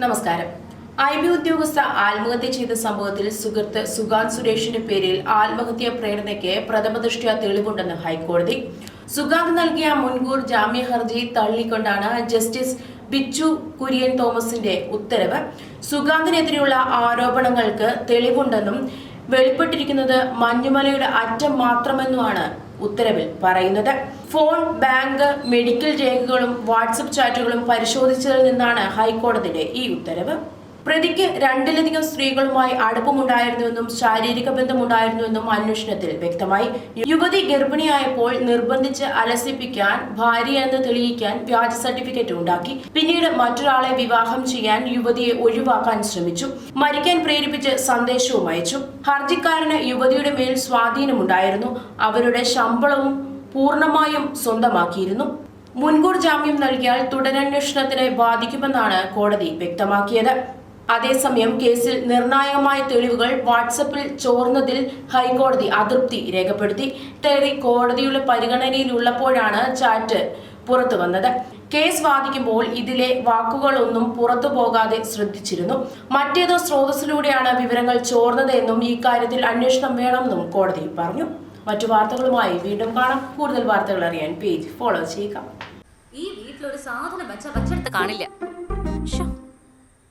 നമസ്കാരം. I B ഉദ്യോഗസ്ഥ ആത്മഹത്യ ചെയ്ത സംഭവത്തിൽ സുഹൃത്ത് സുഗാന്ത് സുരേഷിന്റെ പേരിൽ ആത്മഹത്യാ പ്രേരണയ്ക്ക് പ്രഥമദൃഷ്ട്യാ തെളിവുണ്ടെന്ന് ഹൈക്കോടതി. സുഗാന്ത് നൽകിയ മുൻകൂർ ജാമ്യ ഹർജി തള്ളിക്കൊണ്ടാണ് ജസ്റ്റിസ് ബിച്ചു കുര്യൻ തോമസിന്റെ ഉത്തരവ്. സുഗാന്തിനെതിരെയുള്ള ആരോപണങ്ങൾക്ക് തെളിവുണ്ടെന്നും വെളിപ്പെട്ടിരിക്കുന്നത് മഞ്ഞുമലയുടെ അറ്റം മാത്രമെന്നുമാണ് ഉത്തരവിൽ പറയുന്നത്. ഫോൺ ബാങ്ക് മെഡിക്കൽ രേഖകളും വാട്സപ്പ് ചാറ്റുകളും പരിശോധിച്ചതിൽ നിന്നാണ് ഹൈക്കോടതിയുടെ ഈ ഉത്തരവ്. പ്രതിക്ക് രണ്ടിലധികം സ്ത്രീകളുമായി അടുപ്പമുണ്ടായിരുന്നുവെന്നും ശാരീരിക ബന്ധമുണ്ടായിരുന്നുവെന്നും അന്വേഷണത്തിൽ വ്യക്തമായി. യുവതി ഗർഭിണിയായപ്പോൾ നിർബന്ധിച്ച് അലസിപ്പിക്കാൻ ഭാര്യയെന്ന് തെളിയിക്കാൻ വ്യാജ സർട്ടിഫിക്കറ്റ് ഉണ്ടാക്കി. പിന്നീട് മറ്റൊരാളെ വിവാഹം ചെയ്യാൻ യുവതിയെ ഒഴിവാക്കാൻ ശ്രമിച്ചു. മരിക്കാൻ പ്രേരിപ്പിച്ച് സന്ദേശവും അയച്ചു. ഹർജിക്കാരന് യുവതിയുടെ മേൽ സ്വാധീനമുണ്ടായിരുന്നു. അവരുടെ ശമ്പളവും പൂർണമായും സ്വന്തമാക്കിയിരുന്നു. മുൻകൂർ ജാമ്യം നൽകിയാൽ തുടരന്വേഷണത്തിനെ ബാധിക്കുമെന്നാണ് കോടതി വ്യക്തമാക്കിയത്. അതേസമയം കേസിൽ നിർണായകമായ തെളിവുകൾ വാട്സപ്പിൽ ചോർന്നതിൽ ഹൈക്കോടതി അതൃപ്തി രേഖപ്പെടുത്തി. തെറി കോടതിയുടെ പരിഗണനയിലുള്ളപ്പോഴാണ് ചാറ്റ് പുറത്തു വന്നത്. കേസ് വാദിക്കുമ്പോൾ ഇതിലെ വാക്കുകളൊന്നും പുറത്തു പോകാതെ ശ്രദ്ധിച്ചിരുന്നു. മറ്റേതോ സ്രോതസ്സിലൂടെയാണ് വിവരങ്ങൾ ചോർന്നത് എന്നും ഈ കാര്യത്തിൽ അന്വേഷണം വേണമെന്നും കോടതി പറഞ്ഞു. മറ്റു വാർത്തകളുമായി വീണ്ടും കാണാം. കൂടുതൽ വാർത്തകൾ അറിയാൻ പേജ് ഫോളോ ചെയ്യുക. ഈ വീട്ടിലൊരു സാധനം വെച്ച വച്ചെടുത്ത് കാണില്ല.